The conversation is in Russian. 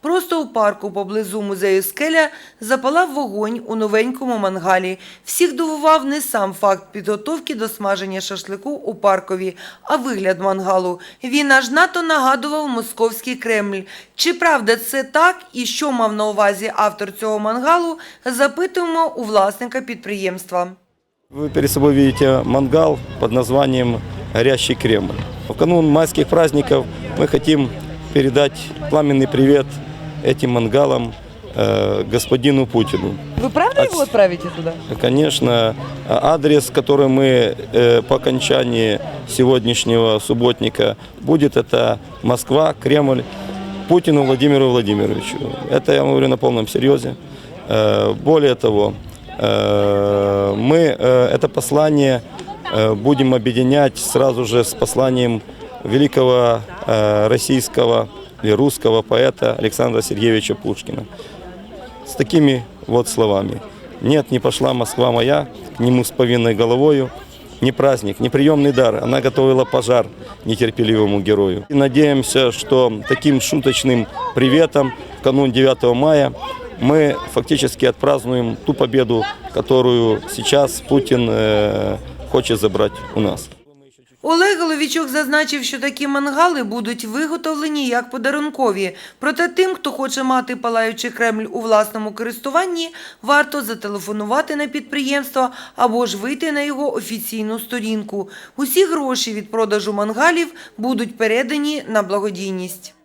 Просто у парку поблизу музею Скеля запалав вогонь у новенькому мангалі. Всіх дивував не сам факт підготовки до смаження шашлику у паркові, а вигляд мангалу. Він аж надто нагадував московський Кремль. Чи правда це так і що мав на увазі автор цього мангалу, запитуємо у власника підприємства. Вы перед собой видите мангал под названием «Горящий Кремль». В канун майских праздников мы хотим передать пламенный привет этим мангалам э, господину Путину. Ви правда його відправите туди? Конечно, адрес, который мы э, по окончании сегодняшнего субботника будет, это Москва, Кремль, Путину Владимиру Владимировичу. Это я говорю на полном серьезе. Э, Более того, э, мы э, это послание будем объединять сразу же с посланием великого э, российского или русского поэта Александра Сергеевича Пушкина с такими вот словами. Нет, не пошла Москва моя к нему с повинной головою. Не праздник, не приемный дар, она готовила пожар нетерпеливому герою. И надеемся, что таким шуточным приветом в канун 9 мая мы фактически отпразднуем ту победу, которую сейчас Путин э, хочет забрать у нас. Олег Головічок зазначив, що такі мангали будуть виготовлені як подарункові. Проте тим, хто хоче мати палаючий Кремль у власному користуванні, варто зателефонувати на підприємство або ж вийти на його офіційну сторінку. Усі гроші від продажу мангалів будуть передані на благодійність.